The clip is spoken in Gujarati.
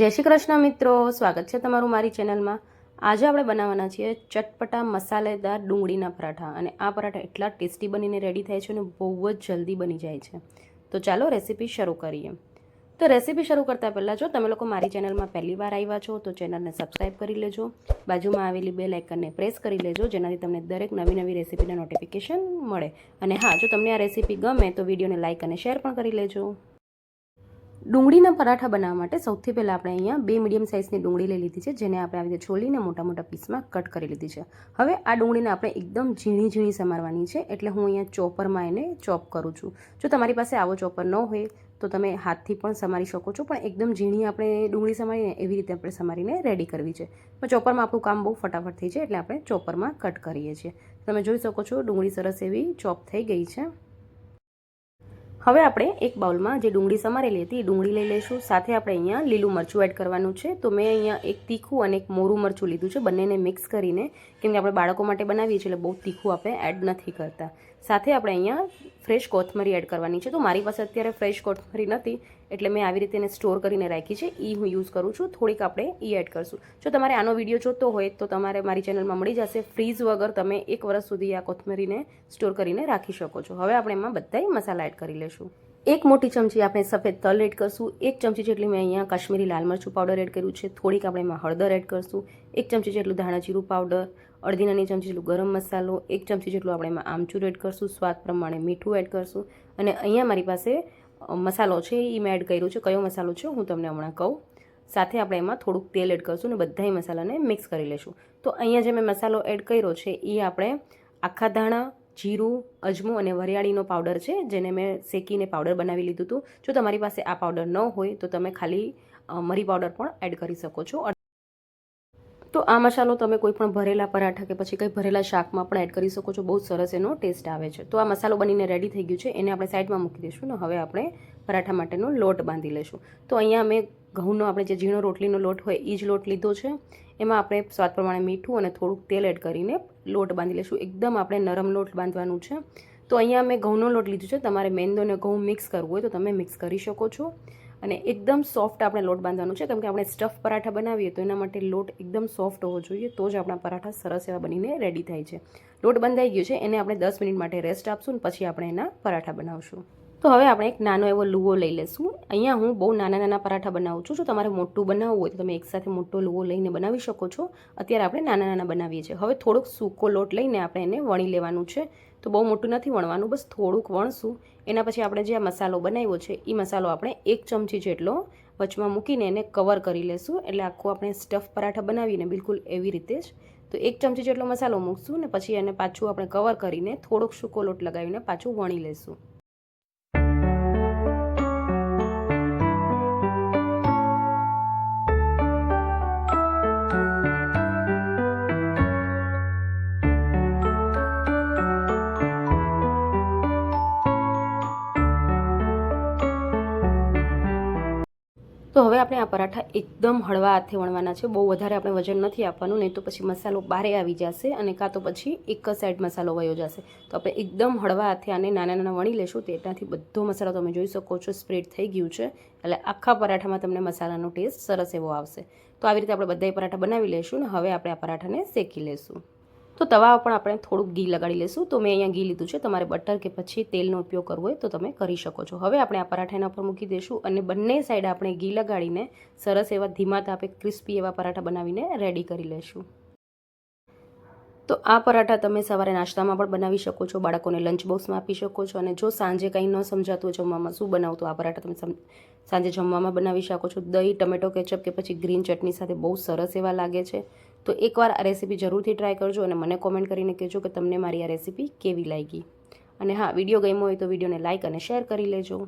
જય શ્રી કૃષ્ણ મિત્રો, સ્વાગત છે તમારું મારી ચેનલમાં. આજે આપણે બનાવવાના છીએ ચટપટા મસાલેદાર ડુંગળીના પરાઠા અને આ પરાઠા એટલા ટેસ્ટી બનીને રેડી થાય છે અને બહુ જ જલ્દી બની જાય છે. તો ચાલો રેસીપી શરૂ કરીએ. તો રેસીપી શરૂ કરતાં પહેલાં જો તમે લોકો મારી ચેનલમાં પહેલી વાર આવ્યા છો, તો ચેનલને સબસ્ક્રાઈબ કરી લેજો. બાજુમાં આવેલી બે લાઇકનને પ્રેસ કરી લેજો, જેનાથી તમને દરેક નવી નવી રેસીપીના નોટિફિકેશન મળે. અને હા, જો તમને આ રેસીપી ગમે તો વિડીયોને લાઇક અને શેર પણ કરી લેજો. ડુંગળીના પરાઠા બનાવવા માટે સૌથી પહેલાં આપણે અહીંયા બે મીડિયમ સાઇઝની ડુંગળી લઈ લીધી છે, જેને આપણે આવી રીતે છોલીને મોટા મોટા પીસમાં કટ કરી લીધી છે. હવે આ ડુંગળીને આપણે એકદમ ઝીણી ઝીણી સમારવાની છે, એટલે હું અહીંયા ચોપરમાં એને ચોપ કરું છું. જો તમારી પાસે આવો ચોપર ન હોય, તો તમે હાથથી પણ સમારી શકો છો, પણ એકદમ ઝીણી આપણે ડુંગળી સમારીને એવી રીતે આપણે સમારીને રેડી કરવી છે. પણ ચોપરમાં આપણું કામ બહુ ફટાફટ થઈ જાય, એટલે આપણે ચોપરમાં કટ કરીએ છીએ. તમે જોઈ શકો છો ડુંગળી સરસ એવી ચોપ થઈ ગઈ છે. હવે આપણે એક બાઉલમાં જે ડુંગળી સમારેલી હતી એ ડુંગળી લઈ લઈશું. સાથે આપણે અહીંયા લીલું મરચું એડ કરવાનું છે. તો મેં અહીંયા એક તીખું અને એક મોરું મરચું લીધું છે. બંનેને મિક્સ કરીને, કેમ કે આપણે બાળકો માટે બનાવીએ છીએ એટલે બહુ તીખું આપણે એડ નથી કરતા. સાથે આપણે અહીંયા ફ્રેશ કોથમરી એડ કરવાની છે. તો મારી પાસે અત્યારે ફ્રેશ કોથમરી નથી. એટલે મેં આવી રીતે એને સ્ટોર કરીને રાખી છે. એ હું યુઝ કરું છું. થોડીક આપણે એ એડ કરશું. જો તમારે આનો વીડિયો જોતો હોય તો તમારે મારી ચેનલમાં મળી જશે. ફ્રીઝ વગર તમે એક વર્ષ સુધી આ કોથમરીને સ્ટોર કરીને રાખી શકો છો. હવે આપણે એમાં બધા મસાલા એડ કરી લઈશું એક મોટી ચમચી આપણે સફેદ તલ એડ કરશું. એક ચમચી જેટલી મેં અહીંયા કાશ્મીરી લાલ મરચું પાવડર એડ કર્યું છે. થોડીક આપણે એમાં હળદર એડ કરશું. એક ચમચી જેટલું ધાણા જીરું પાવડર અડધી નાની ચમચી જેટલું ગરમ મસાલો, એક ચમચી જેટલું આપણે એમાં આમચૂર એડ કરશું. સ્વાદ પ્રમાણે મીઠું એડ કરશું. અને અહીંયા મારી પાસે મસાલો છે એ મેં એડ કર્યું છે. કયો મસાલો છે હું તમને હમણાં કહું. સાથે આપણે એમાં થોડુંક તેલ એડ કરશું અને બધાય મસાલાને મિક્સ કરી લઈશું તો અહીંયા જે મેં મસાલો એડ કર્યો છે એ આપણે આખા ધાણા, જીરું, અજમો અને વરિયાળીનો પાવડર છે, જેને મેં શેકીને પાવડર બનાવી લીધું હતું. જો તમારી પાસે આ પાવડર ન હોય તો તમે ખાલી મરી પાવડર પણ એડ કરી શકો છો. તો આ મસાલો તમે કોઈ પણ ભરેલા પરાઠા કે પછી કંઈ ભરેલા શાકમાં પણ એડ કરી શકો છો. બહુ સરસ એનો ટેસ્ટ આવે છે. તો આ મસાલો બનીને રેડી થઈ ગયું છે. એને આપણે સાઈડમાં મૂકી દઈશું ને હવે આપણે પરાઠા માટેનો લોટ બાંધી લઈશું. તો અહીંયા મેં ઘઉંનો આપણે જે ઝીણો રોટલીનો લોટ હોય એ જ લોટ લીધો છે. એમાં આપણે સ્વાદ પ્રમાણે મીઠું અને થોડુંક તેલ એડ કરીને લોટ બાંધી લઈશું. એકદમ આપણે નરમ લોટ બાંધવાનું છે. તો અહીંયા મેં ઘઉંનો લોટ લીધો છે. તમારે મેંદો અને ઘઉં મિક્સ કરવું હોય તો તમે મિક્સ કરી શકો છો. અને એકદમ સોફ્ટ આપણે લોટ બાંધવાનું છે. કેમ કે આપણે સ્ટફ પરાઠા બનાવીએ તો એના માટે લોટ એકદમ સોફ્ટ હોવો જોઈએ, તો જ આપણા પરાઠા સરસ એવા બનીને રેડી થાય છે. લોટ બંધાઈ ગયો છે, એને આપણે દસ મિનિટ માટે રેસ્ટ આપશું ને પછી આપણે એના પરાઠા બનાવશું. તો હવે આપણે એક નાનો એવો લુવો લઈ લઈશું અહીંયા હું બહુ નાના નાના પરાઠા બનાવું છું. જો તમારે મોટું બનાવવું હોય તો તમે એકસાથે મોટો લુવો લઈને બનાવી શકો છો. અત્યારે આપણે નાના નાના બનાવીએ છીએ. હવે થોડોક સૂકો લોટ લઈને આપણે એને વણી લેવાનું છે. તો બહુ મોટું નથી વણવાનું, બસ થોડુંક વણશું. એના પછી આપણે જે આ મસાલો બનાવ્યો છે એ મસાલો આપણે એક ચમચી જેટલો વચમાં મૂકીને એને કવર કરી લેશું. એટલે આખું આપણે સ્ટફ પરાઠા બનાવીને બિલકુલ એવી રીતે જ. તો એક ચમચી જેટલો મસાલો મૂકશું ને પછી એને પાછું આપણે કવર કરીને થોડોક સૂકો લોટ લગાવીને પાછું વણી લેશું. આપણે આ પરાઠા એકદમ હળવા હાથે વણવાના છે. બહુ વધારે આપણે વજન નથી આપવાનું, નહીં તો પછી મસાલો બારે આવી જશે અને કાં તો પછી એક જ સાઈડ મસાલો વયો જશે. તો આપણે એકદમ હળવા હાથે આને નાના નાના વણી લેશું. તેનાથી બધો મસાલો તમે જોઈ શકો છો સ્પ્રેડ થઈ ગયું છે. એટલે આખા પરાઠામાં તમને મસાલાનો ટેસ્ટ સરસ એવો આવશે. તો આવી રીતે આપણે બધાય પરાઠા બનાવી લઈશું ને હવે આપણે આ પરાઠાને શેકી લઈશું તો તવા પણ આપણે થોડુંક ઘી લગાડી લઈશું તો મેં અહીંયા ઘી લીધું છે. તમારે બટર કે પછી તેલનો ઉપયોગ કરવો હોય તો તમે કરી શકો છો. હવે આપણે આ પરાઠાના ઉપર પર મૂકી દઈશું અને બંને સાઈડ આપણે ઘી લગાડીને સરસ એવા ધીમા તાપે ક્રિસ્પી એવા પરાઠા બનાવીને રેડી કરી લઈશું તો આ પરાઠા તમે સવારે નાસ્તામાં પણ બનાવી શકો છો. બાળકોને લંચ બોક્સમાં આપી શકો છો. અને જો સાંજે કંઈ ન સમજાતું હોય જમવામાં, શું બનાવું તો આ પરાઠા તમે સાંજે જમવામાં બનાવી શકો છો. દહીં, ટમેટો કેચઅપ કે પછી ગ્રીન ચટણી સાથે બહુ સરસ એવા લાગે છે. તો એકવાર આ રેસીપી જરૂરથી ટ્રાય કરજો અને મને કોમેન્ટ કરીને કહેજો કે તમને મારી આ રેસીપી કેવી લાગી. અને હા વીડિયો ગમ્યો હોય તો વિડીયોને લાઇક અને શેર કરી લેજો.